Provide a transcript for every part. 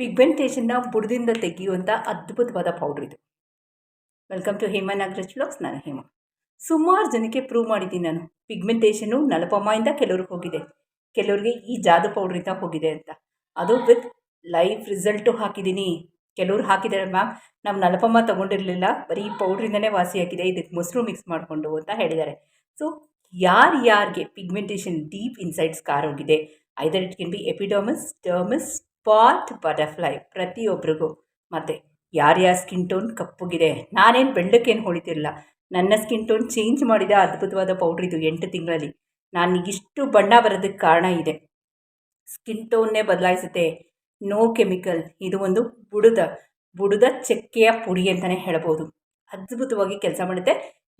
ಪಿಗ್ಮೆಂಟೇಷನ್ನ ಬುಡದಿಂದ ತೆಗೆಯುವಂಥ ಅದ್ಭುತವಾದ ಪೌಡ್ರ್ ಇದು. Welcome to Hema Nagaraj blogs ನಾನು ಹೇಮಾ. ಸುಮಾರು ಜನಕ್ಕೆ ಪ್ರೂವ್ ಮಾಡಿದ್ದೀನಿ ನಾನು. ಪಿಗ್ಮೆಂಟೇಷನ್ನು ನಲಪಮಾಯಿಂದ ಕೆಲವ್ರಿಗೆ ಹೋಗಿದೆ. ಕೆಲವ್ರಿಗೆ ಈ ಜಾದು ಪೌಡ್ರಿಂದ ಹೋಗಿದೆ ಅಂತ. ಅದು ವಿತ್ ಲೈಫ್ ರಿಸಲ್ಟು ಹಾಕಿದ್ದೀನಿ. ಕೆಲವ್ರು ಹಾಕಿದ್ದಾರೆ ಮ್ಯಾಮ್ ನಾವು ನಲಪಮ್ಮ ತೊಗೊಂಡಿರಲಿಲ್ಲ. ಬರೀ ಪೌಡ್ರಿಂದನೇ ವಾಸಿ ಆಗಿದೆ. ಇದಕ್ಕೆ ಮೊಸರು ಮಿಕ್ಸ್ ಮಾಡಿಕೊಂಡು ಅಂತ ಹೇಳಿದ್ದಾರೆ. ಸೊ ಯಾರ್ಯಾರಿಗೆ ಪಿಗ್ಮೆಂಟೇಷನ್ ಡೀಪ್ ಇನ್ಸೈಡ್ಸ್ ಕಾರ್ ಹೋಗಿದೆ either it can be epidermis dermis spot butterfly ಪ್ರತಿಯೊಬ್ಬರಿಗೂ ಮತ್ತೆ ಯಾರ್ಯಾರ ಸ್ಕಿನ್ ಟೋನ್ ಕಪ್ಪುಗಿದೆ? ನಾನೇನು ಬೆಳ್ಳಕ್ಕೇನು ಹೊಳಿತಿರಲಿಲ್ಲ. ನನ್ನ ಸ್ಕಿನ್ ಟೋನ್ ಚೇಂಜ್ ಮಾಡಿದ ಅದ್ಭುತವಾದ ಪೌಡ್ರ್ ಇದು ಎಂಟು ತಿಂಗಳಲ್ಲಿ. ನಾನು ಇಷ್ಟು ಬಣ್ಣ ಬರೋದಕ್ಕೆ ಕಾರಣ ಇದೆ. ಸ್ಕಿನ್ ಟೋನ್ನೇ ಬದಲಾಯಿಸುತ್ತೆ. No chemical. ಇದು ಒಂದು ಬುಡದ ಬುಡದ ಚಕ್ಕೆಯ ಪುಡಿ ಅಂತಲೇ ಹೇಳ್ಬೋದು. ಅದ್ಭುತವಾಗಿ ಕೆಲಸ ಮಾಡುತ್ತೆ.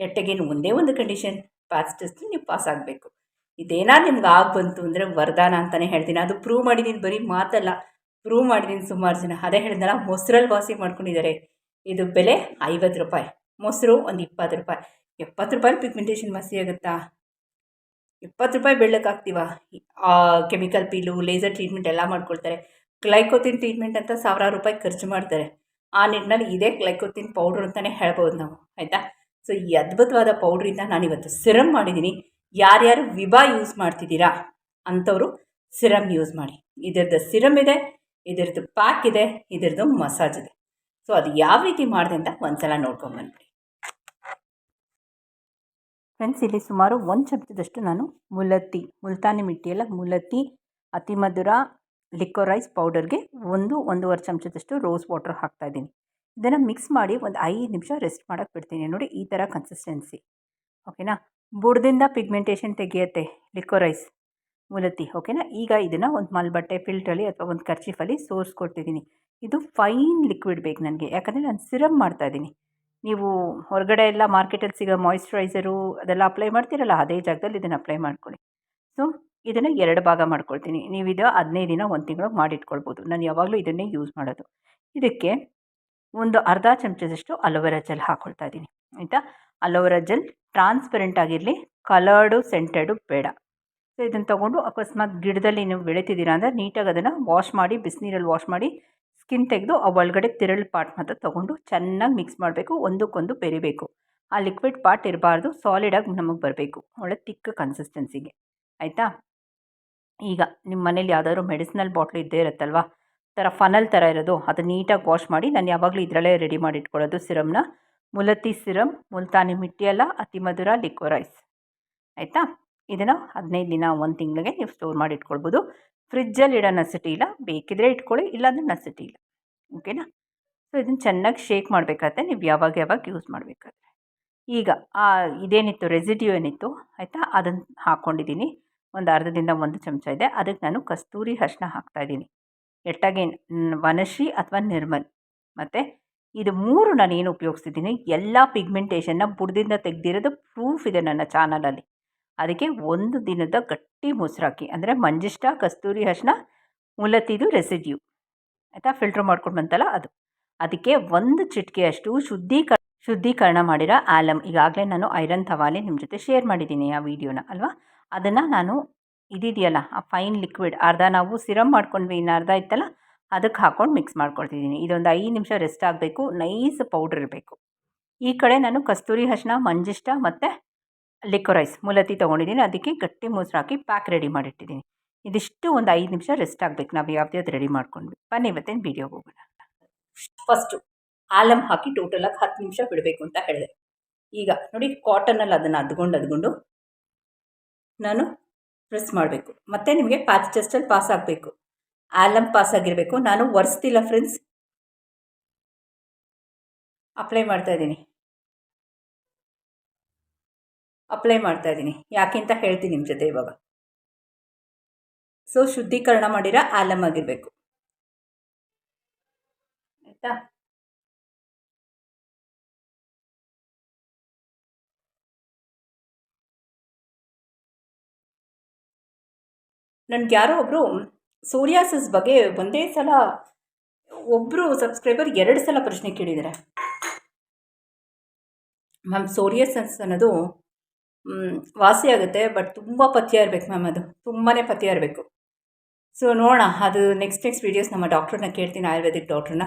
ಎಟ್ಟಗೇನು ಒಂದೇ ಒಂದು ಕಂಡೀಷನ್. ಪಾಸ್ ಟೆಸ್ಟ್ ನೀವು ಪಾಸ್ ಆಗಬೇಕು. ಇದೇನಾದ್ರು ನಿಮ್ಗೆ ಆಗಿ ಬಂತು ಅಂದರೆ ವರದಾನ ಅಂತಲೇ ಹೇಳ್ತೀನಿ. ಅದು ಪ್ರೂವ್ ಮಾಡಿದ್ದೀನಿ ಬರೀ ಮಾತಲ್ಲ. ಪ್ರೂವ್ ಮಾಡಿದ್ದೀನಿ ಸುಮಾರು ಜನ. ಅದೇ ಹೇಳಿದ್ನಲ್ಲ, ಮೊಸರಲ್ಲಿ ವಾಸಿ ಮಾಡ್ಕೊಂಡಿದ್ದಾರೆ. ಇದು ಬೆಲೆ ಐವತ್ತು ರೂಪಾಯಿ. ಮೊಸರು ಒಂದು ಇಪ್ಪತ್ತು ರೂಪಾಯಿ. ಎಪ್ಪತ್ತು ರೂಪಾಯಿ ಪಿಗ್ಮೆಂಟೇಷನ್ ವಾಸಿ ಆಗುತ್ತಾ? ಇಪ್ಪತ್ತು ರೂಪಾಯಿ ಬೆಳ್ಳಕ್ಕೆ ಕೆಮಿಕಲ್ ಪೀಲು ಲೇಸರ್ ಟ್ರೀಟ್ಮೆಂಟ್ ಎಲ್ಲ ಮಾಡ್ಕೊಳ್ತಾರೆ. ಕ್ಲೈಕೋತಿನ್ ಟ್ರೀಟ್ಮೆಂಟ್ ಅಂತ ಸಾವಿರಾರು ರೂಪಾಯಿ ಖರ್ಚು ಮಾಡ್ತಾರೆ. ಆ ನಿಟ್ಟಿನಲ್ಲಿ ಇದೇ ಕ್ಲೈಕೋತಿನ್ ಪೌಡ್ರ್ ಅಂತಲೇ ಹೇಳ್ಬೋದು ನಾವು. ಆಯಿತಾ? ಸೊ ಈ ಅದ್ಭುತವಾದ ಪೌಡ್ರಿಂದ ನಾನಿವತ್ತು ಸಿರಮ್ ಮಾಡಿದ್ದೀನಿ ಯಾರ್ಯಾರು ವಿಭಾ ಯೂಸ್ ಮಾಡ್ತಿದ್ದೀರಾ? ಅಂಥವರು ಸಿರಮ್ ಯೂಸ್ ಮಾಡಿ. ಇದರದ್ದು ಸಿರಮ್ ಇದೆ. ಇದರದ್ದು ಪ್ಯಾಕ್ ಇದೆ, ಇದರದ್ದು ಮಸಾಜ್ ಇದೆ. ಸೊ ಅದು ಯಾವ ರೀತಿ ಮಾಡಿದೆ ಅಂತ ಒಂದ್ಸಲ ನೋಡ್ಕೊಂಬಂದ್ಬಿಡಿ ಫ್ರೆಂಡ್ಸ್ ಇಲ್ಲಿ ಸುಮಾರು ಒಂದು ಚಮಚದಷ್ಟು ನಾನು ಮುಲತ್ತಿ, ಮುಲ್ತಾನಿ ಮಿಟ್ಟಿಯಲ್ಲ ಮುಲತ್ತಿ, ಅತಿ ಮಧುರ ಲಿಕ್ವರೈಸ್ ಪೌಡರ್ಗೆ ಒಂದು, ಒಂದೂವರೆ ಚಮಚದಷ್ಟು ರೋಸ್ ವಾಟರ್ ಹಾಕ್ತಾಯಿದ್ದೀನಿ ಇದನ್ನು ಮಿಕ್ಸ್ ಮಾಡಿ ಒಂದು ಐದು ನಿಮಿಷ ರೆಸ್ಟ್ ಮಾಡೋಕ್ಕೆ ಬಿಡ್ತೀನಿ. ನೋಡಿ, ಈ ಥರ ಕನ್ಸಿಸ್ಟೆನ್ಸಿ ಓಕೆನಾ ಬುಡದಿಂದ ಪಿಗ್ಮೆಂಟೇಷನ್ ತೆಗೆಯುತ್ತೆ ಲಿಕ್ವರೈಸ್ ಮುಲತ್ತಿ ಓಕೆನಾ ಈಗ ಇದನ್ನು ಒಂದು ಮಲ್ಬಟ್ಟೆ ಫಿಲ್ಟ್ರಲ್ಲಿ ಅಥವಾ ಒಂದು ಕರ್ಚೀಫಲ್ಲಿ ಸೋರಿಸ್ಕೊಡ್ತಿದ್ದೀನಿ ಇದು ಫೈನ್ ಲಿಕ್ವಿಡ್ ಬೇಕು ನನಗೆ, ಯಾಕಂದರೆ ನಾನು ಸಿರಮ್ ಮಾಡ್ತಾಯಿದ್ದೀನಿ ನೀವು ಹೊರಗಡೆ ಎಲ್ಲ ಮಾರ್ಕೆಟಲ್ಲಿ ಸಿಗೋ ಮಾಯಿಶ್ಚರೈಸರು ಅದೆಲ್ಲ ಅಪ್ಲೈ ಮಾಡ್ತೀರಲ್ಲ, ಅದೇ ಜಾಗದಲ್ಲಿ ಇದನ್ನು ಅಪ್ಲೈ ಮಾಡ್ಕೊಳ್ಳಿ. ಸೊ ಇದನ್ನು ಎರಡು ಭಾಗ ಮಾಡ್ಕೊಳ್ತೀನಿ. ನೀವು ಇದು ಹದಿನೈದು ದಿನ, ಒಂದು ತಿಂಗಳು ಮಾಡಿಟ್ಕೊಳ್ಬೋದು. ನಾನು ಯಾವಾಗಲೂ ಇದನ್ನೇ ಯೂಸ್ ಮಾಡೋದು. ಇದಕ್ಕೆ ಒಂದು ಅರ್ಧ ಚಮಚದಷ್ಟು ಅಲೋವೆರಾ ಜೆಲ್ ಹಾಕ್ಕೊಳ್ತಾ ಇದ್ದೀನಿ. ಆಯಿತಾ? ಅಲೋವೆರಾ ಜೆಲ್ ಟ್ರಾನ್ಸ್ಪರೆಂಟ್ ಆಗಿರಲಿ ಕಲರ್ಡು ಸೆಂಟೆಡು ಬೇಡ. ಸೊ ಇದನ್ನು ತೊಗೊಂಡು ಅಕಸ್ಮಾತ್ ಗಿಡದಲ್ಲಿ ನೀವು ಬೆಳೀತಿದ್ದೀರ ಅಂದರೆ ನೀಟಾಗಿ ಅದನ್ನು ವಾಶ್ ಮಾಡಿ, ಬಿಸಿನೀರಲ್ಲಿ ವಾಶ್ ಮಾಡಿ ಸ್ಕಿನ್ ತೆಗೆದು ಆ ಒಳಗಡೆ ತಿರಳು ಪಾರ್ಟ್ ಮಾತ್ರ ತೊಗೊಂಡು ಚೆನ್ನಾಗಿ ಮಿಕ್ಸ್ ಮಾಡಬೇಕು, ಒಂದಕ್ಕೊಂದು ಬೆರಿಬೇಕು. ಆ ಲಿಕ್ವಿಡ್ ಪಾರ್ಟ್ ಇರಬಾರ್ದು ಸಾಲಿಡಾಗಿ ನಮಗೆ ಬರಬೇಕು. ಒಳ್ಳೆ ತಿಕ್ಕ ಕನ್ಸಿಸ್ಟೆನ್ಸಿಗೆ ಆಯಿತಾ? ಈಗ ನಿಮ್ಮ ಮನೇಲಿ ಯಾವುದಾದ್ರು ಮೆಡಿಸಿನಲ್ ಬಾಟ್ಲು ಇದ್ದೇ ಇರುತ್ತಲ್ವ? ಥರ ಫನಲ್ ಥರ ಇರೋದು, ಅದು ನೀಟಾಗಿ ವಾಶ್ ಮಾಡಿ, ನಾನು ಯಾವಾಗಲೂ ಇದರಲ್ಲೇ ರೆಡಿ ಮಾಡಿ ಇಟ್ಕೊಳ್ಳೋದು ಸಿರಮ್ನ ಮುಲತಿ ಸಿರಮ್ ಮುಲ್ತಾನಿ ಮಿಟ್ಟಿಯಲ್ಲ ಅತಿ ಮಧುರ ಲಿಕ್ವರೈಸ್ ಆಯಿತಾ? ಇದನ್ನು ಹದಿನೈದು ದಿನ ಒಂದು ತಿಂಗಳಿಗೆ ನೀವು ಸ್ಟೋರ್ ಮಾಡಿ ಇಟ್ಕೊಳ್ಬೋದು. ಫ್ರಿಜ್ಜಲ್ಲಿ ಇಡೋ ನಸಿಟಿ ಇಲ್ಲ, ಬೇಕಿದ್ರೆ ಇಟ್ಕೊಳ್ಳಿ, ಇಲ್ಲಾಂದರೆ ನಸಿಟಿ ಇಲ್ಲ. ಓಕೆನಾ ಸೊ ಇದನ್ನು ಚೆನ್ನಾಗಿ ಶೇಕ್ ಮಾಡಬೇಕಾದ್ರೆ ನೀವು ಯಾವಾಗ ಯಾವಾಗ ಯೂಸ್ ಮಾಡಬೇಕಾದ್ರೆ. ಈಗ, ಆ ಇದೇನಿತ್ತು ರೆಸಿಡ್ಯೂ ಏನಿತ್ತು, ಆಯಿತಾ? ಅದನ್ನು ಹಾಕ್ಕೊಂಡಿದ್ದೀನಿ ಒಂದು ಅರ್ಧದಿಂದ ಒಂದು ಚಮಚ ಇದೆ. ಅದಕ್ಕೆ ನಾನು ಕಸ್ತೂರಿ ಅರಿಶಿನ ಹಾಕ್ತಾಯಿದ್ದೀನಿ ಎಟ್ಟಾಗಿ ವನಶಿ ಅಥವಾ ನಿರ್ಮಲ್. ಮತ್ತು ಇದು ಮೂರು ನಾನು ಏನು ಉಪಯೋಗಿಸ್ತಿದ್ದೀನಿ ಎಲ್ಲ ಪಿಗ್ಮೆಂಟೇಷನ್ನ ಬುಡದಿಂದ ತೆಗೆದಿರೋದು ಪ್ರೂಫ್ ಇದೆ ನನ್ನ ಚಾನಲಲ್ಲಿ ಅದಕ್ಕೆ ಒಂದು ದಿನದ ಗಟ್ಟಿ ಮೊಸರಾಕಿ, ಅಂದರೆ ಮಂಜಿಷ್ಟ, ಕಸ್ತೂರಿ ಅರಿಶಿನ ಮೂಲತಿದು ರೆಸಿಡ್ಯೂ. ಆಯಿತಾ? ಫಿಲ್ಟ್ರ್ ಮಾಡ್ಕೊಂಡು ಬಂತಲ್ಲ ಅದು. ಅದಕ್ಕೆ ಒಂದು ಚಿಟಿಕೆಯಷ್ಟು ಶುದ್ಧೀಕರಣ ಶುದ್ಧೀಕರಣ ಮಾಡಿರೋ ಆಲಮ್ ಈಗಾಗಲೇ ನಾನು ಐರನ್ ತವಾಲೆ ನಿಮ್ಮ ಜೊತೆ ಶೇರ್ ಮಾಡಿದ್ದೀನಿ ಆ ವಿಡಿಯೋನ, ಅಲ್ವಾ? ಅದನ್ನು ನಾನು ಇದಿದೆಯಲ್ಲ, ಆ ಫೈನ್ ಲಿಕ್ವಿಡ್ ಅರ್ಧ ನಾವು ಸಿರಮ್ ಮಾಡ್ಕೊಂಡ್ವಿ, ಇನ್ನು ಅರ್ಧ ಇತ್ತಲ್ಲ, ಅದಕ್ಕೆ ಹಾಕ್ಕೊಂಡು ಮಿಕ್ಸ್ ಮಾಡ್ಕೊಳ್ತಿದ್ದೀನಿ. ಇದೊಂದು ಐದು ನಿಮಿಷ ರೆಸ್ಟ್ ಆಗಬೇಕು, ನೈಸ್ ಪೌಡ್ರ್ ಇರಬೇಕು. ಈ ಕಡೆ ನಾನು ಕಸ್ತೂರಿ ಅರಿಶಿನ ಮಂಜಿಷ್ಟ ಮತ್ತು ಲಿಕ್ವರೈಸ್ ಮುಲತಿ ತೊಗೊಂಡಿದ್ದೀನಿ. ಅದಕ್ಕೆ ಗಟ್ಟಿ ಮೊಸರು ಹಾಕಿ ಪ್ಯಾಕ್ ರೆಡಿ ಮಾಡಿಟ್ಟಿದ್ದೀನಿ. ಇದಿಷ್ಟು ಒಂದು ಐದು ನಿಮಿಷ ರೆಸ್ಟ್ ಆಗಬೇಕು. ನಾವು ಯಾವ್ದು ರೆಡಿ ಮಾಡ್ಕೊಂಡ್ವಿ. ಬನ್ನಿ ಇವತ್ತೇನು ವೀಡಿಯೋಗೆ ಹೋಗೋಣ. ಫಸ್ಟು ಆಲಮ್ ಹಾಕಿ ಟೋಟಲಾಗಿ ಹತ್ತು ನಿಮಿಷ ಬಿಡಬೇಕು ಅಂತ ಹೇಳಿದೆ. ಈಗ ನೋಡಿ ಕಾಟನಲ್ಲಿ ಅದನ್ನು ಅದ್ಕೊಂಡು ಅದ್ಕೊಂಡು ನಾನು ಪ್ರೆಸ್ ಮಾಡಬೇಕು. ಮತ್ತು ನಿಮಗೆ ಪ್ಯಾಚ್ ಟೆಸ್ಟಲ್ಲಿ ಪಾಸ್ ಆಗಬೇಕು. ಆಲಮ್ ಪಾಸ್ ಆಗಿರಬೇಕು. ನಾನು ಒರೆಸ್ತಿಲ್ಲ ಫ್ರೆಂಡ್ಸ್ ಅಪ್ಲೈ ಮಾಡ್ತಾಯಿದ್ದೀನಿ ಅಪ್ಲೈ ಮಾಡ್ತಾಯಿದ್ದೀನಿ ಯಾಕೆ ಅಂತ ಹೇಳ್ತೀನಿ ನಿಮ್ಮ ಜೊತೆ ಇವಾಗ. ಸೊ ಶುದ್ಧೀಕರಣ ಮಾಡಿರ ಆಲಮ್ ಆಗಿರಬೇಕು. ಆಯಿತಾ? ನನಗೆ ಯಾರೋ ಒಬ್ಬರು ಸೂರ್ಯಾಸಸ್ ಬಗ್ಗೆ ಒಂದೇ ಸಲ ಒಬ್ಬರು ಸಬ್ಸ್ಕ್ರೈಬರ್ ಎರಡು ಸಲ ಪ್ರಶ್ನೆ ಕೇಳಿದ್ದಾರೆ ಮ್ಯಾಮ್, ಸೋರಿಯಾಸಿಸ್ ಅನ್ನೋದು ವಾಸಿ ಆಗುತ್ತೆ ಬಟ್ ತುಂಬ ಪಥ್ಯ ಇರಬೇಕು ಮ್ಯಾಮ್ ಅದು. ತುಂಬಾ ಪಥ್ಯ ಇರಬೇಕು. ಸೊ ನೋಡೋಣ. ಅದು ನೆಕ್ಸ್ಟ್ ನೆಕ್ಸ್ಟ್ ವೀಡಿಯೋಸ್ ನಮ್ಮ ಡಾಕ್ಟ್ರನ್ನ ಕೇಳ್ತೀನಿ, ಆಯುರ್ವೇದಿಕ್ ಡಾಕ್ಟ್ರನ್ನ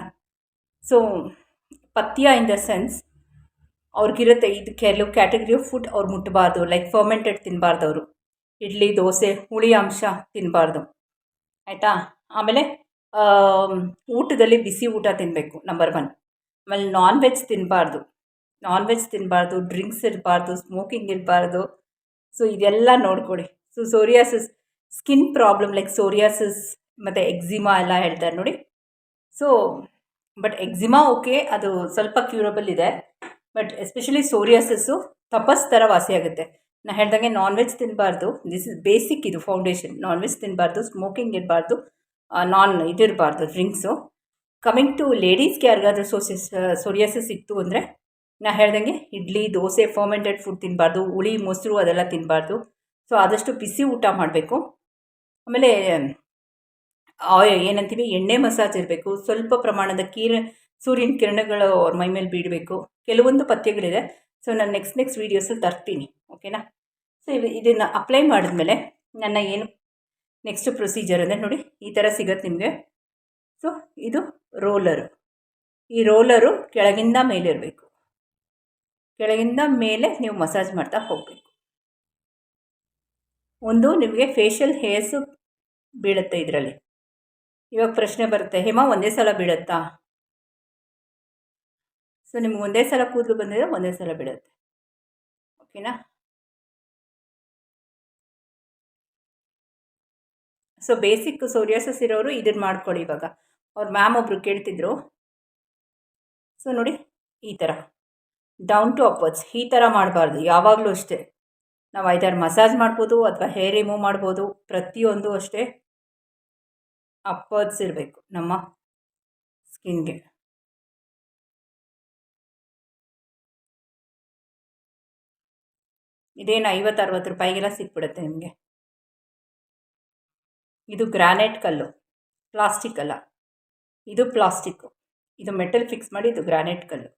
ಸೊ ಪಥ್ಯ ಇನ್ ದ ಸೆನ್ಸ್ ಅವ್ರಿಗಿರುತ್ತೆ ಇದು ಕೆಲವು ಕ್ಯಾಟಗರಿ ಆಫ್ ಫುಡ್ ಅವ್ರು ಮುಟ್ಟಬಾರ್ದು ಲೈಕ್ ಫರ್ಮೆಂಟೆಡ್ ತಿನ್ನಬಾರ್ದು ಅವರು. ಇಡ್ಲಿ, ದೋಸೆ, ಹುಳಿ ಅಂಶ ತಿನ್ನಬಾರ್ದು ಆಯಿತಾ? ಆಮೇಲೆ ಊಟದಲ್ಲಿ ಬಿಸಿ ಊಟ ತಿನ್ನಬೇಕು ನಂಬರ್ ಒನ್ ಆಮೇಲೆ ನಾನ್ ವೆಜ್ ತಿನ್ನಬಾರ್ದು ನಾನ್ ವೆಜ್ ತಿನ್ನಬಾರ್ದು ಡ್ರಿಂಕ್ಸ್ ಇರಬಾರ್ದು ಸ್ಮೋಕಿಂಗ್ ಇರಬಾರ್ದು. ಸೊ ಇದೆಲ್ಲ ನೋಡ್ಕೊಳ್ಳಿ so psoriasis skin problem like psoriasis ಮತ್ತು ಎಕ್ಸಿಮಾ ಎಲ್ಲ ಹೇಳ್ತಾರೆ ನೋಡಿ. ಸೊ ಬಟ್ ಎಕ್ಸಿಮಾ ಓಕೆ ಅದು ಸ್ವಲ್ಪ ಕ್ಯೂರಬಲ್ ಇದೆ. ಬಟ್ ಎಸ್ಪೆಷಲಿ ಸೋರಿಯಾಸಿಸ್ಸು ತಪಸ್ ಥರ ವಾಸಿಯಾಗುತ್ತೆ ನಾನು ಹೇಳ್ದಂಗೆ ನಾನ್ ವೆಜ್ ತಿನ್ನಬಾರ್ದು ದಿಸ್ ಇಸ್ ಬೇಸಿಕ್ ಇದು ಫೌಂಡೇಶನ್ ನಾನ್ ವೆಜ್ ತಿನ್ನಬಾರ್ದು ಸ್ಮೋಕಿಂಗ್ ಇರಬಾರ್ದು ನಾನ್ ಇದಿರಬಾರ್ದು ಡ್ರಿಂಕ್ಸು ಕಮಿಂಗ್ ಟು ಲೇಡೀಸ್ಗೆ ಯಾರಿಗಾದ್ರೂ ಸೋಸಿಸ್ ಸೋರಿಯಾಸಿಸ್ ಇತ್ತು ಅಂದರೆ ನಾ ಹೇಳ್ದಂಗೆ ಇಡ್ಲಿ, ದೋಸೆ ಫರ್ಮೆಂಟೆಡ್ ಫುಡ್ ತಿನ್ನಬಾರ್ದು ಹುಳಿ, ಮೊಸರು ಅದೆಲ್ಲ ತಿನ್ನಬಾರ್ದು ಸೊ ಆದಷ್ಟು ಬಿಸಿ ಊಟ ಮಾಡಬೇಕು. ಆಮೇಲೆ, ಆಯ್, ಏನಂತೀವಿ, ಎಣ್ಣೆ ಮಸಾಜ್ ಇರಬೇಕು. ಸ್ವಲ್ಪ ಪ್ರಮಾಣದ ಕೀರ, ಸೂರ್ಯನ ಕಿರಣಗಳು ಅವ್ರ ಮೈ ಮೇಲೆ ಬೀಡಬೇಕು ಕೆಲವೊಂದು ಪಥ್ಯಗಳಿದೆ. ಸೊ ನಾನು ನೆಕ್ಸ್ಟ್ ನೆಕ್ಸ್ಟ್ ವೀಡಿಯೋಸಲ್ಲಿ ತರ್ತೀನಿ. ಓಕೆನಾ ಸೊ ಇದು ಇದನ್ನು ಅಪ್ಲೈ ಮಾಡಿದ್ಮೇಲೆ ನನ್ನ ಏನು ನೆಕ್ಸ್ಟ್ ಪ್ರೊಸೀಜರ್ ಅಂದರೆ ನೋಡಿ, ಈ ಥರ ಸಿಗುತ್ತೆ ನಿಮಗೆ. ಸೊ ಇದು ರೋಲರು ಈ ರೋಲರು ಕೆಳಗಿಂದ ಮೇಲಿರಬೇಕು. ಕೆಳಗಿಂದ ಮೇಲೆ ನೀವು ಮಸಾಜ್ ಮಾಡ್ತಾ ಹೋಗಬೇಕು. ಒಂದು, ನಿಮಗೆ ಫೇಶಿಯಲ್ ಹೇರ್ಸು ಬೀಳುತ್ತೆ ಇದರಲ್ಲಿ. ಇವಾಗ ಪ್ರಶ್ನೆ ಬರುತ್ತೆ, ಹೇಮ, ಒಂದೇ ಸಲ ಬೀಳುತ್ತಾ? ಸೊ ನಿಮ್ಗೆ ಒಂದೇ ಸಲ ಕೂದಲು ಬಂದಿದ್ರೆ ಒಂದೇ ಸಲ ಬೀಳುತ್ತೆ. ಓಕೆನಾ ಸೊ ಬೇಸಿಕ್ ಸೋರಿಯಾಸಸ್ ಇರೋರು ಇದನ್ನ ಮಾಡ್ಕೊಳ್ಳಿ ಇವಾಗ. ಅವ್ರ ಮ್ಯಾಮ್ ಒಬ್ಬರು ಕೇಳ್ತಿದ್ರು. ಸೊ ನೋಡಿ, ಈ ಥರ ಡೌನ್ ಟು ಅಪ್ವರ್ಡ್ಸ್ ಈ ಥರ ಮಾಡಬಾರ್ದು. ಯಾವಾಗಲೂ ಅಷ್ಟೇ. ನಾವು ಐದಾರು ಮಸಾಜ್ ಮಾಡ್ಬೋದು ಅಥವಾ ಹೇರ್ ರಿಮೂವ್ ಮಾಡ್ಬೋದು. ಪ್ರತಿಯೊಂದು ಅಷ್ಟೇ ಅಪ್ವರ್ಡ್ಸ್ ಇರಬೇಕು ನಮ್ಮ ಸ್ಕಿನ್ಗೆ ಇದೇನು ಐವತ್ತು ಅರವತ್ತು ರೂಪಾಯಿಗೆಲ್ಲ ಸಿಕ್ಬಿಡುತ್ತೆ ನಿಮಗೆ. ಇದು ಗ್ರಾನೈಟ್ ಕಲ್ಲು. ಪ್ಲಾಸ್ಟಿಕ್ ಅಲ್ಲ. ಇದು ಪ್ಲಾಸ್ಟಿಕ್ಕು ಇದು ಮೆಟಲ್ ಫಿಕ್ಸ್ ಮಾಡಿ ಇದು ಗ್ರಾನೈಟ್ ಕಲ್ಲು.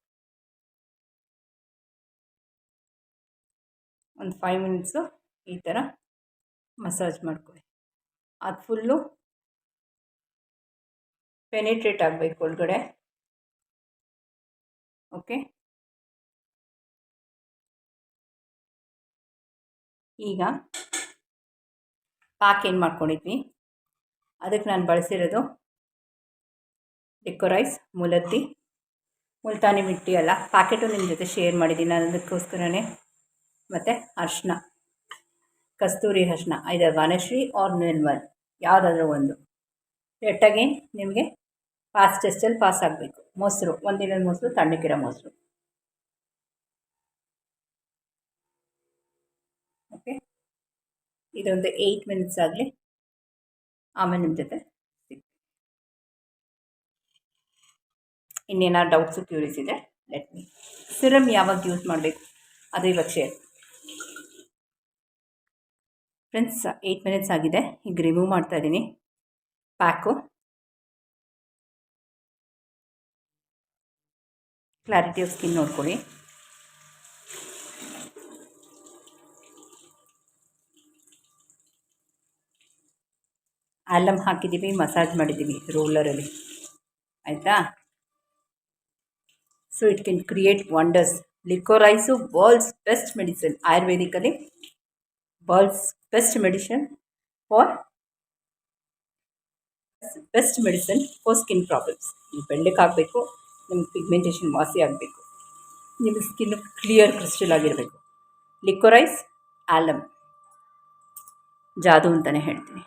ಒಂದು ಫೈವ್ ಮಿನಿಟ್ಸು ಈ ಥರ ಮಸಾಜ್ ಮಾಡ್ಕೊಳ್ಳಿ ಅದು ಫುಲ್ಲು ಪೆನಿಟ್ರೇಟ್ ಆಗಬೇಕು ಒಳಗಡೆ. ಓಕೆ ಈಗ ಪ್ಯಾಕ್ ಏನು ಮಾಡ್ಕೊಂಡಿದ್ವಿ? ಅದಕ್ಕೆ ನಾನು ಬಳಸಿರೋದು ಡೆಕೊರೈಸ್ ಮುಲತ್ತಿ ಮುಲ್ತಾನಿ ಮಿಟ್ಟಿ ಅಲ್ಲ. ಪ್ಯಾಕೆಟು ನಿಮ್ಮ ಜೊತೆ ಶೇರ್ ಮಾಡಿದ್ದೀನಿ ನಾನು ಅದಕ್ಕೋಸ್ಕರನೇ ಮತ್ತು ಅರ್ಶಿನ. ಕಸ್ತೂರಿ ಅರ್ಶಿನ ಐದರ್ ವನಶ್ರೀ ಆರ್ ನಿರ್ಮಲ್, ಯಾವುದಾದ್ರೂ ಒಂದು. ಎಟ್ಟಾಗಿ ನಿಮಗೆ ಪಾಸ್ ಟೆಸ್ಟಲ್ಲಿ ಪಾಸ್ ಆಗಬೇಕು. ಮೊಸರು, ಒಂದಿನ ಮೊಸರು ತಣ್ಣಗಿರೋ ಮೊಸರು. ಓಕೆ ಇದೊಂದು ಏಯ್ಟ್ ಮಿನಿಟ್ಸ್ ಆಗಲಿ, ಆಮೇಲೆ ನಿಮ್ಮ ಜೊತೆ ಇನ್ನೇನಾದ್ರು ಡೌಟ್ಸು ಕ್ಯೂರಿಸ್ ಇದೆ ಲೆಟ್ ಮೀ ಸಿರಮ್ ಯಾವಾಗ ಯೂಸ್ ಮಾಡಬೇಕು? ಅದು ಇವಾಗ ಶೇರ್ ಫ್ರೆಂಡ್ಸ್ ಏಯ್ಟ್ ಮಿನಿಟ್ಸ್ ಆಗಿದೆ. ಈಗ ರಿಮೂವ್ ಮಾಡ್ತಾ ಇದ್ದೀನಿ. ಪ್ಯಾಕು ಕ್ಲಾರಿಟಿ ಆಫ್ ಸ್ಕಿನ್ ನೋಡ್ಕೊಳ್ಳಿ. ಆಲಮ್ ಹಾಕಿದ್ದೀವಿ, ಮಸಾಜ್ ಮಾಡಿದ್ದೀವಿ ರೋಲರಲ್ಲಿ ಆಯಿತಾ? So it can create wonders liquorice world's best medicine ಆಯುರ್ವೇದಿಕಲ್ಲಿ world's best medicine for best medicine for skin problems ನೀವು ಬೆಳ್ಳಕ್ಕಾಗಬೇಕು ನಿಮ್ಗೆ ಪಿಗ್ಮೆಂಟೇಷನ್ ವಾಸಿ ಆಗಬೇಕು. ನಿಮ್ಮ ಸ್ಕಿನ್ ಕ್ಲಿಯರ್ ಕ್ರಿಸ್ಟಲ್ ಆಗಿರಬೇಕು. ಲಿಕ್ವರೈಸ್ ಆಲಮ್ ಜಾದು ಅಂತಲೇ ಹೇಳ್ತೀನಿ.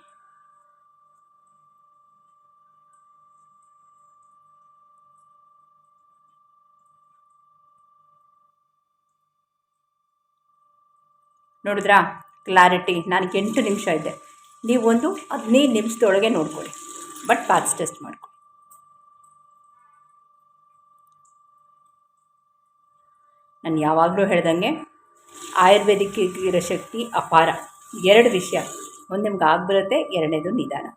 ನೋಡಿದ್ರಾ? ಕ್ಲಾರಿಟಿ ನಾನು ಎಂಟು ನಿಮಿಷ ಇದೆ. ನೀವೊಂದು ಹದಿನೈದು ನಿಮಿಷದೊಳಗೆ ನೋಡ್ಕೊಳ್ಳಿ. ಬಟ್ ಪಾಸ್ ಟೆಸ್ಟ್ ಮಾಡ್ಕೊಳ್ಳಿ. ನಾನು ಯಾವಾಗಲೂ ಹೇಳ್ದಂಗೆ ಆಯುರ್ವೇದಿಕ್ ಇರೋ ಶಕ್ತಿ ಅಪಾರ. ಎರಡು ವಿಷಯ. ಒಂದು ನಿಮ್ಗೆ ಆಗ್ಬಿರುತ್ತೆ ಎರಡನೇದು ನಿಧಾನ.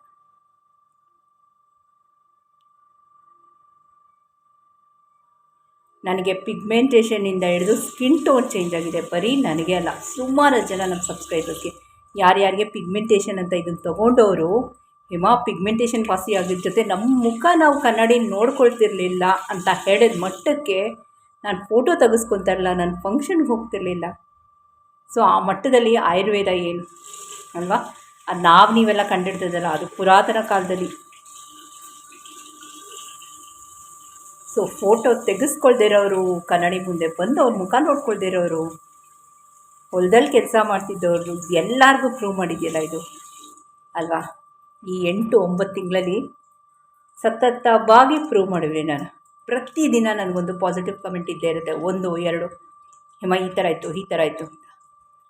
ನನಗೆ ಪಿಗ್ಮೆಂಟೇಷನಿಂದ ಹಿಡಿದು ಸ್ಕಿನ್ ಟೋನ್ ಚೇಂಜ್ ಆಗಿದೆ. ಬರೀ ನನಗೆ ಅಲ್ಲ, ಸುಮಾರು ಜನ ನಮ್ಮ ಸಬ್ಸ್ಕ್ರೈಬರ್ಸ್ಗೆ ಯಾರ್ಯಾರಿಗೆ ಪಿಗ್ಮೆಂಟೇಷನ್ ಅಂತ ಇದನ್ನು ತೊಗೊಂಡವರು, ಹಿಮ ಪಿಗ್ಮೆಂಟೇಷನ್ ವಾಸಿ ಆಗಿದ್ದ ಜೊತೆ ನಮ್ಮ ಮುಖ ನಾವು ಕನ್ನಡಿ ನೋಡ್ಕೊಳ್ತಿರ್ಲಿಲ್ಲ ಅಂತ ಹೇಳಿದ ಮಟ್ಟಕ್ಕೆ ನಾನು ಫೋಟೋ ತೆಗೆಸ್ಕೊತಾ ಇರಲಿಲ್ಲ ನಾನು ಫಂಕ್ಷನ್ಗೆ ಹೋಗ್ತಿರ್ಲಿಲ್ಲ. ಸೊ ಆ ಮಟ್ಟದಲ್ಲಿ ಆಯುರ್ವೇದ ಏನು? ಅಲ್ವಾ? ಅದು ನಾವು ನೀವೆಲ್ಲ ಕಂಡಿಡ್ತಿದ್ದಲ್ಲ, ಅದು ಪುರಾತನ ಕಾಲದಲ್ಲಿ. ಸೊ ಫೋಟೋ ತೆಗೆಸ್ಕೊಳ್ದಿರೋರು ಕನ್ನಡಿ ಮುಂದೆ ಬಂದು ಅವ್ರ ಮುಖ ನೋಡ್ಕೊಳ್ದಿರೋರು ಹೊಲದಲ್ಲಿ ಕೆಲಸ ಮಾಡ್ತಿದ್ದವರು ಎಲ್ಲರಿಗೂ ಪ್ರೂವ್ ಮಾಡಿದೆಯಲ್ಲ ಇದು. ಅಲ್ವಾ? ಈ ಎಂಟು ಒಂಬತ್ತು ತಿಂಗಳಲ್ಲಿ ಸತತವಾಗಿ ಪ್ರೂವ್ ಮಾಡಿದ್ವಿ ನಾನು. ಪ್ರತಿದಿನ ನನಗೊಂದು ಪಾಸಿಟಿವ್ ಕಮೆಂಟ್ ಇದ್ದೇ ಇರುತ್ತೆ. ಒಂದು, ಎರಡು. ಹಿಮ ಈ ಥರ ಆಯಿತು, ಈ ಥರ ಆಯಿತು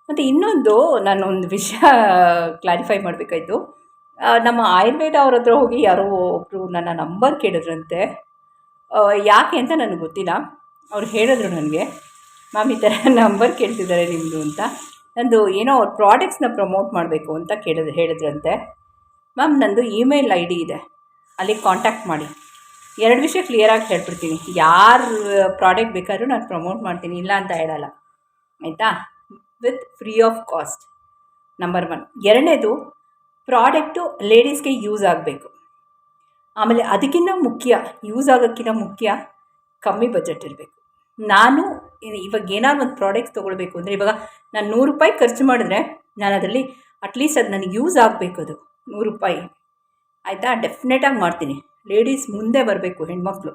ಮತ್ತು ಇನ್ನೊಂದು ನಾನು ಒಂದು ವಿಷಯ ಕ್ಲಾರಿಫೈ ಮಾಡಬೇಕಾಯ್ತು. ನಮ್ಮ ಆಯುರ್ವೇದ ಅವ್ರ ಹತ್ರ ಹೋಗಿ ಯಾರೋ ಒಬ್ಬರು ನನ್ನ ನಂಬರ್ ಕೇಳಿದ್ರಂತೆ. ಯಾಕೆ ಅಂತ ನನಗೆ ಗೊತ್ತಿಲ್ಲ. ಅವ್ರು ಹೇಳಿದ್ರು ನನಗೆ. ಮ್ಯಾಮ್, ಈ ಥರ ನಂಬರ್ ಕೇಳ್ತಿದ್ದಾರೆ ನಿಮ್ಮದು ಅಂತ. ನಂದು ಏನೋ ಅವ್ರ ಪ್ರಾಡಕ್ಟ್ಸ್ನ ಪ್ರಮೋಟ್ ಮಾಡಬೇಕು ಅಂತ ಕೇಳಿದ್ರು ಹೇಳಿದ್ರಂತೆ. ಮ್ಯಾಮ್, ನಂದು ಇಮೇಲ್ ಐ ಡಿ ಇದೆ. ಅಲ್ಲಿಗೆ ಕಾಂಟ್ಯಾಕ್ಟ್ ಮಾಡಿ. ಎರಡು ವಿಷಯ ಕ್ಲಿಯರಾಗಿ ಹೇಳ್ಬಿಡ್ತೀನಿ. ಯಾರು ಪ್ರಾಡಕ್ಟ್ ಬೇಕಾದ್ರೂ ನಾನು ಪ್ರಮೋಟ್ ಮಾಡ್ತೀನಿ, ಇಲ್ಲ ಅಂತ ಹೇಳಲ್ಲ. ಆಯಿತಾ? With free of cost number one ಎರಡನೇದು ಪ್ರಾಡಕ್ಟು ಲೇಡೀಸ್ಗೆ ಯೂಸ್ ಆಗಬೇಕು. ಆಮೇಲೆ ಅದಕ್ಕಿಂತ ಮುಖ್ಯ ಯೂಸ್ ಆಗೋಕ್ಕಿಂತ ಮುಖ್ಯ ಕಮ್ಮಿ ಬಜೆಟ್ ಇರಬೇಕು. ನಾನು ಇವಾಗ ಏನಾದ್ರು ಒಂದು ಪ್ರಾಡಕ್ಟ್ ತೊಗೊಳ್ಬೇಕು ಅಂದರೆ ಇವಾಗ ನಾನು ನೂರು ರೂಪಾಯಿ ಖರ್ಚು ಮಾಡಿದ್ರೆ ನಾನು ಅದರಲ್ಲಿ ಅಟ್ಲೀಸ್ಟ್ ಅದು ನನಗೆ ಯೂಸ್ ಆಗಬೇಕು ಅದು, ನೂರು ರೂಪಾಯಿ. ಆಯಿತಾ? ಡೆಫಿನೆಟಾಗಿ ಮಾಡ್ತೀನಿ. ಲೇಡೀಸ್ ಮುಂದೆ ಬರಬೇಕು, ಹೆಣ್ಮಕ್ಳು.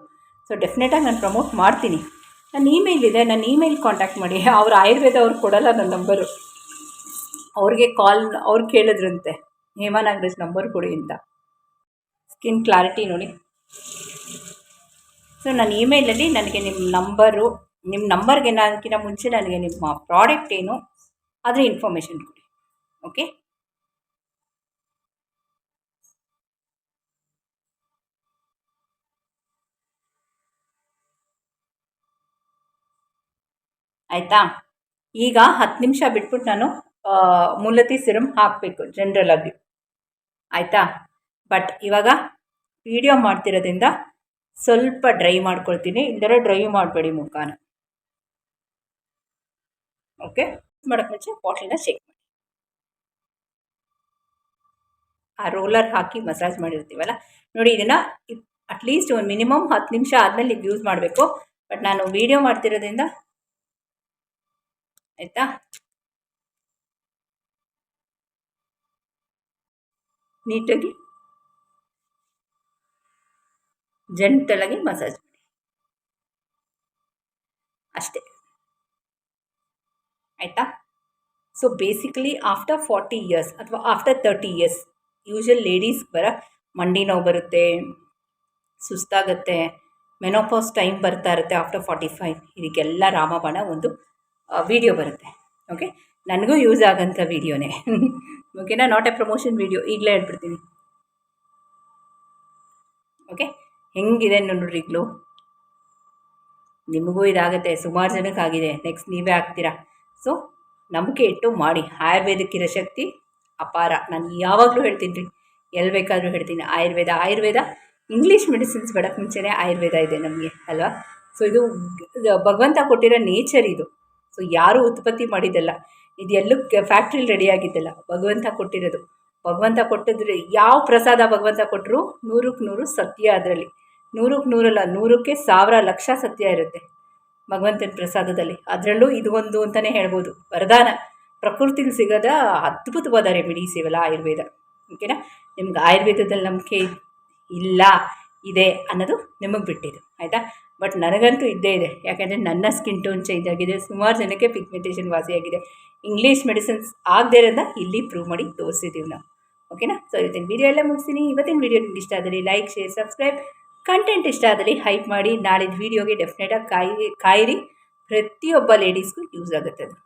ಸೊ ಡೆಫಿನೆಟಾಗಿ ನಾನು ಪ್ರಮೋಟ್ ಮಾಡ್ತೀನಿ. ನನ್ನ ಇಮೇಲ್ ಇದೆ ನನ್ನ ಇಮೇಲ್ ಕಾಂಟ್ಯಾಕ್ಟ್ ಮಾಡಿ. ಅವ್ರು ಆಯುರ್ವೇದ ಅವ್ರು ಕೊಡಲ್ಲ ನನ್ನ ನಂಬರು ಅವ್ರಿಗೆ ಕಾಲ್ ಅವ್ರು ಕೇಳಿದ್ರಂತೆ. ಹೇಮಾ ನಾಗರಾಜ್ ನಂಬರ್ ಕೊಡಿ ಅಂತ. ಸ್ಕಿನ್ ಕ್ಲಾರಿಟಿ ನೋಡಿ. ಸೊ ನನ್ನ ಇಮೇಲಲ್ಲಿ ನನಗೆ ನಿಮ್ಮ ನಂಬರು, ನಿಮ್ಮ ನಂಬರ್ಗೆ ನನಗಿಂತ ಮುಂಚೆ ನನಗೆ ನಿಮ್ಮ ಪ್ರಾಡಕ್ಟ್ ಏನು, ಅದರ ಇನ್ಫಾರ್ಮೇಷನ್ ಕೊಡಿ. ಓಕೆ ಆಯಿತಾ? ಈಗ ಹತ್ತು ನಿಮಿಷ ಬಿಟ್ಬಿಟ್ಟು ನಾನು ಮೂಲತಿ ಸಿರಮ್ ಹಾಕಬೇಕು ಆಗಿ. ಆಯಿತಾ? ಬಟ್ ಇವಾಗ ವೀಡಿಯೋ ಮಾಡ್ತಿರೋದ್ರಿಂದ ಸ್ವಲ್ಪ ಡ್ರೈ ಮಾಡ್ಕೊಳ್ತೀನಿ. ಇಲ್ಲದ್ರೆ ಡ್ರೈ ಮಾಡಬೇಡಿ ಮುಖಾನ. ಓಕೆ ಮಾಡೋಕ್ಕೆ ಮುಂಚೆ ಬಾಟ್ಲಿನ ಶೇಕ್ ಮಾಡಿ. ಆ ರೋಲರ್ ಹಾಕಿ ಮಸಾಜ್ ಮಾಡಿರ್ತೀವಲ್ಲ? ನೋಡಿ ಇದನ್ನು ಅಟ್ಲೀಸ್ಟ್ ಒಂದು ಮಿನಿಮಮ್ ಹತ್ತು ನಿಮಿಷ ಆದಮೇಲೆ ನೀವು ಯೂಸ್ ಮಾಡಬೇಕು. ಬಟ್ ನಾನು ವೀಡಿಯೋ ಮಾಡ್ತಿರೋದ್ರಿಂದ ಆಯಿತಾ? ನೀಟಾಗಿ ಜಂಟಲಾಗಿ ಮಸಾಜ್ ಮಾಡಿ. ಅಷ್ಟೇ. ಆಯಿತಾ? So basically after forty years ಅಥವಾ after thirty years usual ladies ಬರ, ಮಂಡಿ ನೋವು ಬರುತ್ತೆ, ಸುಸ್ತಾಗತ್ತೆ ಮೆನೋಪಾಸ್ ಟೈಮ್ ಬರ್ತಾ ಇರುತ್ತೆ ಆಫ್ಟರ್ ಫಾರ್ಟಿ ಫೈವ್ ಇದಕ್ಕೆಲ್ಲ ರಾಮಬಾಣ ಒಂದು ವಿಡಿಯೋ ಬರುತ್ತೆ. ಓಕೆ ನನಗೂ ಯೂಸ್ ಆಗೋಂಥ ವಿಡಿಯೋನೇ ಓಕೆನಾ ನಾಟ್ ಎ ಪ್ರಮೋಷನ್ ವಿಡಿಯೋ ಈಗಲೇ ಹೇಳ್ಬಿಡ್ತೀನಿ. ಓಕೆ ಹೆಂಗಿದೆ ನೋಡ್ರಿ ಈಗಲೂ. ನಿಮಗೂ ಇದಾಗುತ್ತೆ, ಸುಮಾರು ಜನಕ್ಕೆ ಆಗಿದೆ ನೆಕ್ಸ್ಟ್ ನೀವೇ ಆಗ್ತೀರಾ? ಸೊ ನಂಬಿಕೆ ಇಟ್ಟು ಮಾಡಿ. ಆಯುರ್ವೇದಕ್ಕಿರೋ ಶಕ್ತಿ ಅಪಾರ. ನಾನು ಯಾವಾಗಲೂ ಹೇಳ್ತೀನಿ ರೀ ಎಲ್ಲಿ ಬೇಕಾದರೂ ಹೇಳ್ತೀನಿ. ಆಯುರ್ವೇದ ಆಯುರ್ವೇದ ಇಂಗ್ಲೀಷ್ ಮೆಡಿಸಿನ್ಸ್ ಬಡಕ್ಕೆ ಮುಂಚೆನೇ ಆಯುರ್ವೇದ ಇದೆ ನಮಗೆ, ಅಲ್ವಾ? ಸೊ ಇದು ಭಗವಂತ ಕೊಟ್ಟಿರೋ ನೇಚರ್ ಇದು. ಸೊ ಯಾರು ಉತ್ಪತ್ತಿ ಮಾಡಿದ್ದಲ್ಲ. ಇದು ಎಲ್ಲೂ ಫ್ಯಾಕ್ಟ್ರಿಲಿ ರೆಡಿ ಆಗಿದ್ದಲ್ಲ. ಭಗವಂತ ಕೊಟ್ಟಿರೋದು. ಭಗವಂತ ಕೊಟ್ಟಿದ್ರೆ ಯಾವ ಪ್ರಸಾದ ಭಗವಂತ ಕೊಟ್ಟರು ನೂರಕ್ಕೆ ನೂರು ಸತ್ಯ ಅದರಲ್ಲಿ. ನೂರಕ್ಕೆ ನೂರಲ್ಲ, ನೂರಕ್ಕೆ ಸಾವಿರ ಲಕ್ಷ ಸತ್ಯ ಇರುತ್ತೆ ಭಗವಂತನ ಪ್ರಸಾದದಲ್ಲಿ. ಅದರಲ್ಲೂ ಇದು ಒಂದು ಅಂತಲೇ ಹೇಳ್ಬೋದು. ವರದಾನ. ಪ್ರಕೃತಿಲಿ ಸಿಗೋದ ಅದ್ಭುತವಾದ ರೆಮಿಡೀಸ್ ಇವೆಲ್ಲ ಆಯುರ್ವೇದ. ಓಕೆನಾ ನಿಮ್ಗೆ ಆಯುರ್ವೇದದಲ್ಲಿ ನಂಬಿಕೆ ಇಲ್ಲ, ಇದೆ ಅನ್ನೋದು ನಿಮಗೆ ಬಿಟ್ಟಿದ್ದು ಆಯಿತಾ? ಬಟ್ ನನಗಂತೂ ಇದ್ದೇ ಇದೆ. ಯಾಕೆಂದರೆ ನನ್ನ ಸ್ಕಿನ್ ಟೋನ್ ಚೇಂಜ್ ಆಗಿದೆ, ಸುಮಾರು ಜನಕ್ಕೆ ಪಿಗ್ಮೆಂಟೇಷನ್ ವಾಸಿಯಾಗಿದೆ. ಇಂಗ್ಲೀಷ್ ಮೆಡಿಸಿನ್ಸ್ ಆಗದೇ ಇರೋದನ್ನ ಇಲ್ಲಿ ಪ್ರೂವ್ ಮಾಡಿ ತೋರಿಸಿದ್ದೀವಿ ನಾವು. ಓಕೆನಾ ಸೊ ಇವತ್ತಿನ ವೀಡಿಯೋ ಎಲ್ಲ ಮುಗಿಸ್ತೀನಿ. ಇವತ್ತಿನ ವೀಡಿಯೋ ನಿಮ್ಗೆ ಇಷ್ಟ ಆದರೆ ಲೈಕ್ ಶೇರ್ ಸಬ್ಸ್ಕ್ರೈಬ್ ಕಂಟೆಂಟ್ ಇಷ್ಟ ಆದಲ್ಲಿ ಹೈಪ್ ಮಾಡಿ, ನಾಳಿದ ವೀಡಿಯೋಗೆ ಡೆಫಿನೆಟಾಗಿ ಕಾಯಿ, ಕಾಯಿರಿ. ಪ್ರತಿಯೊಬ್ಬ ಲೇಡೀಸ್ಗೂ ಯೂಸ್ ಆಗುತ್ತೆ ಅದು.